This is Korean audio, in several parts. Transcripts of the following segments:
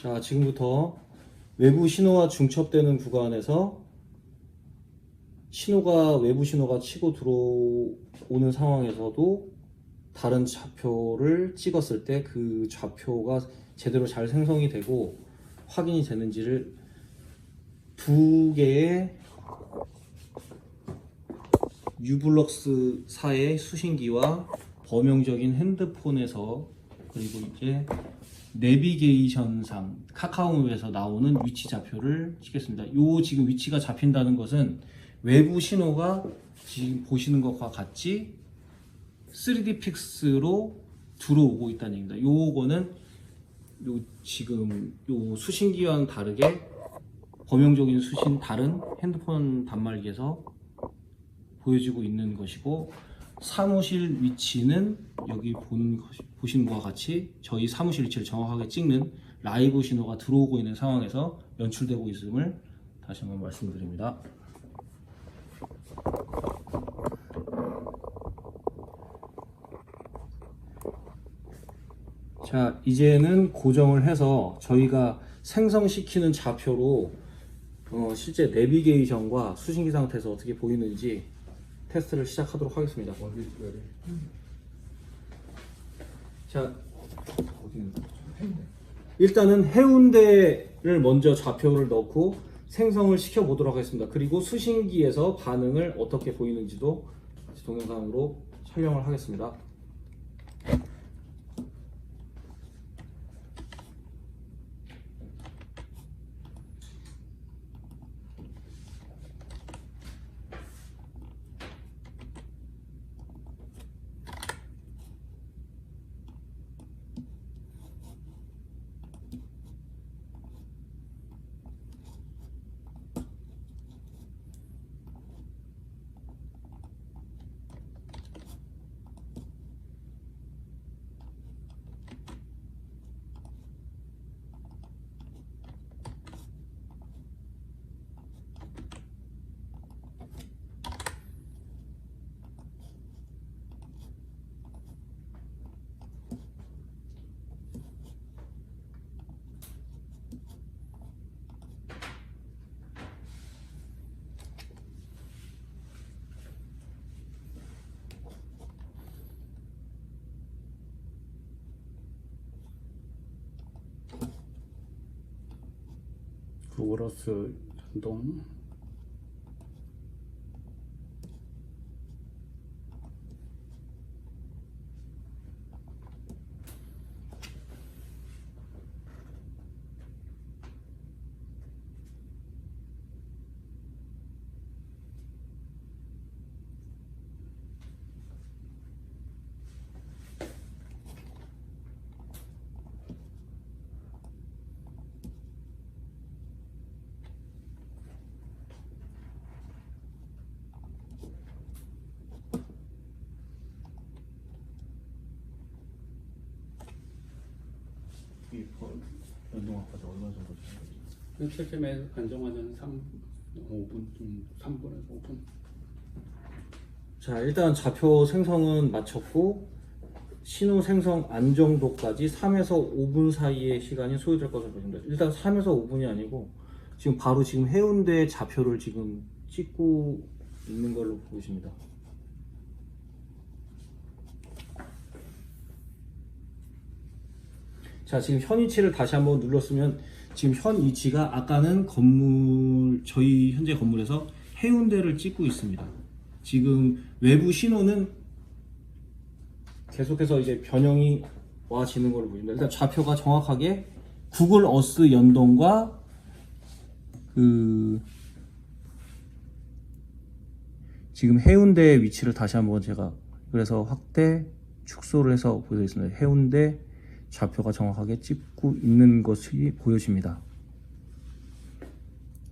자, 지금부터 외부 신호와 중첩되는 구간에서 신호가 외부 신호가 치고 들어오는 상황에서도 다른 좌표를 찍었을 때 그 좌표가 제대로 잘 생성이 되고 확인이 되는지를 두 개의 유블럭스 사의 수신기와 범용적인 핸드폰에서 그리고 이제 내비게이션상 카카오맵에서 나오는 위치 좌표를 찍겠습니다. 요 지금 위치가 잡힌다는 것은 외부 신호가 지금 보시는 것과 같이 3D 픽스로 들어오고 있다는 얘기입니다. 요거는 요 지금 요 수신기와는 다르게 범용적인 수신 다른 핸드폰 단말기에서 보여지고 있는 것이고 사무실 위치는 여기 보는 보시는 것과 같이 저희 사무실 위치를 정확하게 찍는 라이브 신호가 들어오고 있는 상황에서 연출되고 있음을 다시 한번 말씀드립니다. 자, 이제는 고정을 해서 저희가 생성시키는 좌표로 어, 실제 내비게이션과 수신기 상태에서 어떻게 보이는지 테스트를 시작하도록 하겠습니다. 있어요? 자, 일단은 해운대를 먼저 좌표를 넣고 생성을 시켜 보도록 하겠습니다. 그리고 수신기에서 반응을 어떻게 보이는지도 동영상으로 촬영을 하겠습니다. 구글어스 연동 이 얼마 정도 되는 실제에 안정화는 3, 5분, 좀 3분에서 5분. 자, 일단 좌표 생성은 마쳤고 신호 생성 안정도까지 3에서 5분 사이의 시간이 소요될 것으로 보입니다. 일단 3에서 5분이 아니고 지금 바로 지금 해운대 좌표를 지금 찍고 있는 걸로 보이십니다. 자, 지금 현 위치를 다시 한번 눌렀으면 지금 현 위치가 아까는 건물 저희 현재 건물에서 해운대를 찍고 있습니다. 지금 외부 신호는 계속해서 이제 변형이 와지는 걸로 보입니다. 일단 좌표가 정확하게 구글 어스 연동과 그 지금 해운대의 위치를 다시 한번 제가 그래서 확대 축소를 해서 보여드리겠습니다. 해운대 좌표가 정확하게 찍고 있는 것이 보여집니다.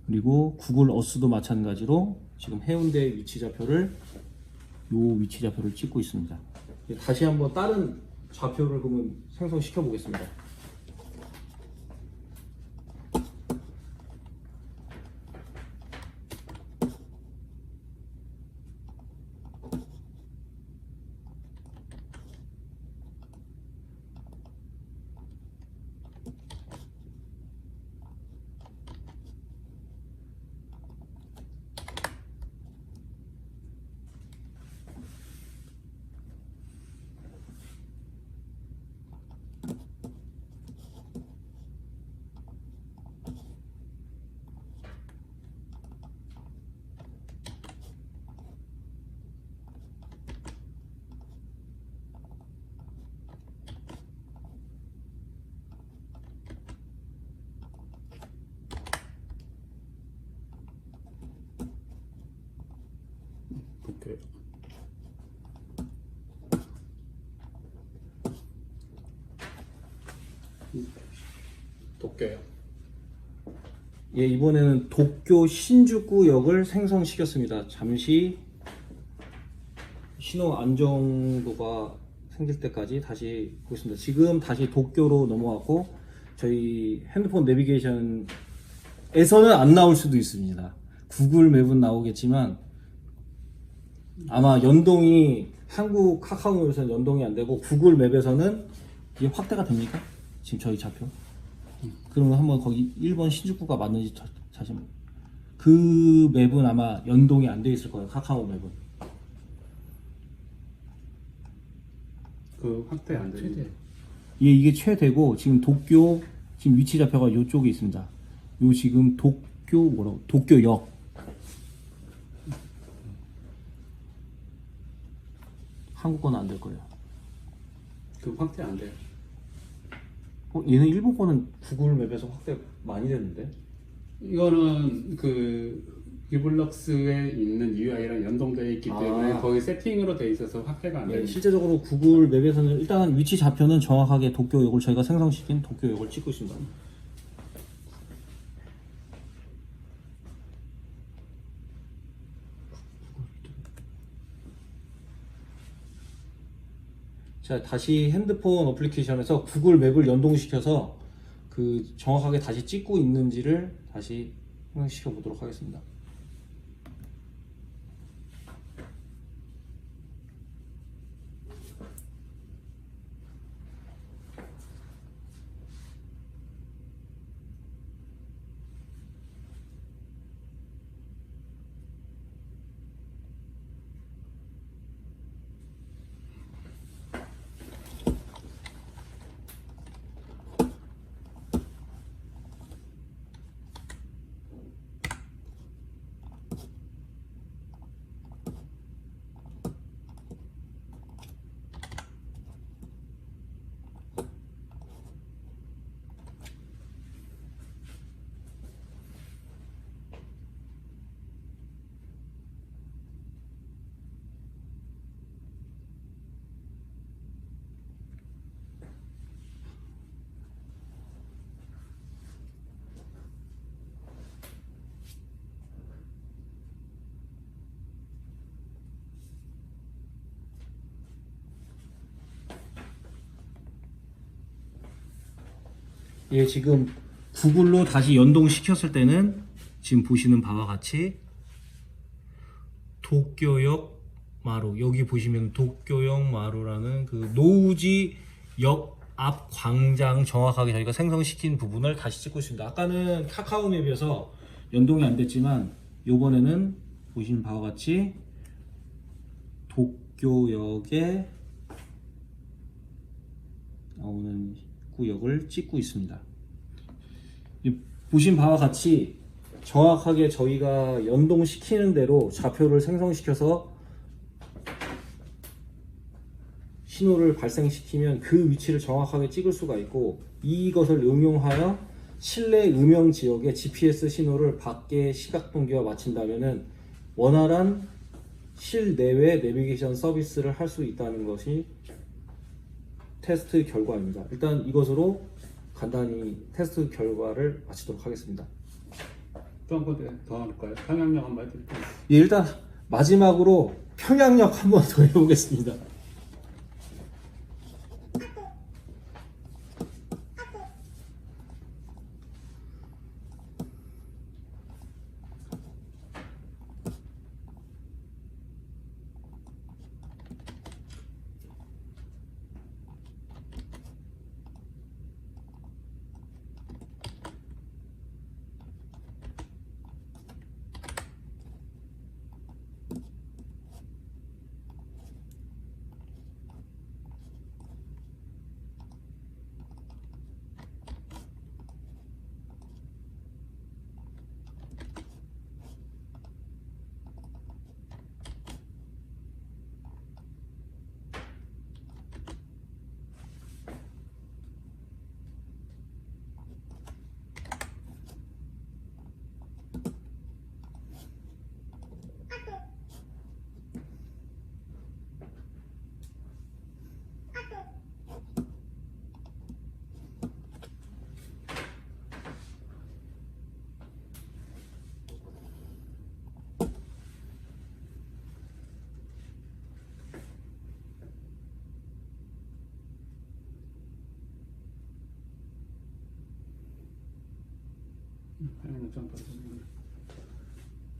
그리고 구글 어스도 마찬가지로 지금 해운대 위치 좌표를 요 위치 좌표를 찍고 있습니다. 다시 한번 다른 좌표를 그러면 생성시켜 보겠습니다. 도쿄. 도쿄요. 예, 이번에는 도쿄 신주쿠역을 생성시켰습니다. 잠시 신호 안정도가 생길 때까지 다시 보겠습니다. 지금 다시 도쿄로 넘어왔고 저희 핸드폰 내비게이션에서는 안 나올 수도 있습니다. 구글 맵은 나오겠지만 아마 연동이 한국 카카오맵에서는 연동이 안 되고 구글 맵에서는 이게 확대가 됩니까? 지금 저희 좌표? 그러면 한번 거기 1번 신주쿠가 맞는지 자- 다시 한번. 그 맵은 아마 연동이 안 돼 있을 거예요. 카카오 맵은. 그 확대 안 되는데. 예, 이게 최대고 지금 도쿄 지금 위치 좌표가 이쪽에 있습니다. 요 지금 도쿄 뭐라고? 도쿄역. 한국 거는 안될 거예요. 그 확대 안 돼요. 어, 얘는 일본 거는 구글 맵에서 확대 많이 됐는데. 이거는 그 유블럭스에 있는 UI랑 연동되어 있기 때문에 아. 거기 세팅으로 돼 있어서 확대가 안 네, 돼요. 실제적으로 구글 맵에서는 일단 위치 좌표는 정확하게 도쿄역을 저희가 생성시킨 도쿄역을 찍고 있습니다. 자, 다시 핸드폰 어플리케이션에서 구글 맵을 연동시켜서 그 정확하게 다시 찍고 있는지를 다시 시켜 보도록 하겠습니다. 예, 지금 구글로 다시 연동시켰을 때는 지금 보시는 바와 같이 도쿄역 마루 여기 보시면 도쿄역 마루라는 그 노우지 역 앞 광장 정확하게 저희가 생성시킨 부분을 다시 찍고 있습니다. 아까는 카카오맵에서 연동이 안 됐지만 이번에는 보시는 바와 같이 도쿄역에 나오는 구역을 찍고 있습니다. 이 보신 바와 같이 정확하게 저희가 연동시키는 대로 좌표를 생성시켜서 신호를 발생시키면 그 위치를 정확하게 찍을 수가 있고 이것을 응용하여 실내 음영 지역의 GPS 신호를 밖에 시각 동기와 맞춘다면은 원활한 실내외 내비게이션 서비스를 할 수 있다는 것이 테스트 결과입니다. 일단 이것으로 간단히 테스트 결과를 마치도록 하겠습니다. 또한번더 할까요? 평양역 한번 해드릴까요? 예, 일단 마지막으로 평양역 한번 더 해보겠습니다.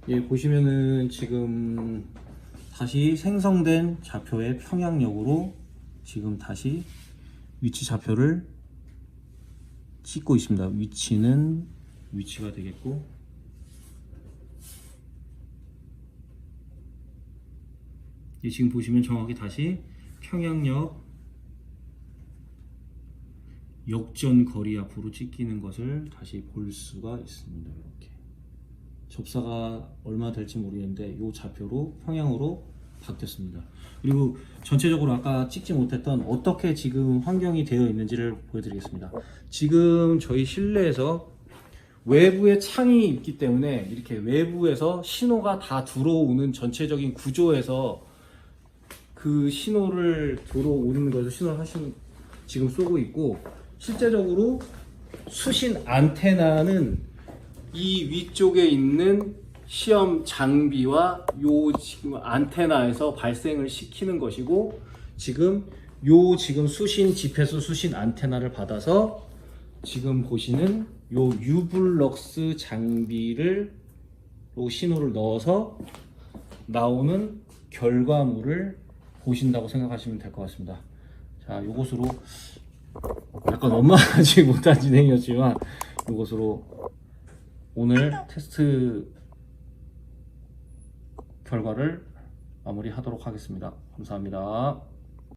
예, 보시면은 지금 다시 생성된 좌표의 평양역으로 지금 다시 위치 좌표를 찍고 있습니다. 위치는 위치가 되겠고 예, 지금 보시면 정확히 다시 평양역 역전 거리 앞으로 찍히는 것을 다시 볼 수가 있습니다. 이렇게. 접사가 얼마 될지 모르겠는데 이 좌표로 평양으로 바뀌었습니다. 그리고 전체적으로 아까 찍지 못했던 어떻게 지금 환경이 되어 있는지를 보여드리겠습니다. 지금 저희 실내에서 외부에 창이 있기 때문에 이렇게 외부에서 신호가 다 들어오는 전체적인 구조에서 그 신호를 들어오는 것을 신호를 하시는 지금 쏘고 있고 실제적으로 수신 안테나는 이 위쪽에 있는 시험 장비와 요 지금 안테나에서 발생을 시키는 것이고 지금 요 지금 수신 지폐수 수신 안테나를 받아서 지금 보시는 요 유블럭스 장비를 요 신호를 넣어서 나오는 결과물을 보신다고 생각하시면 될 것 같습니다. 자, 요것으로 약간 원만하지 못한 진행이었지만 요것으로 오늘 테스트 결과를 마무리하도록 하겠습니다. 감사합니다.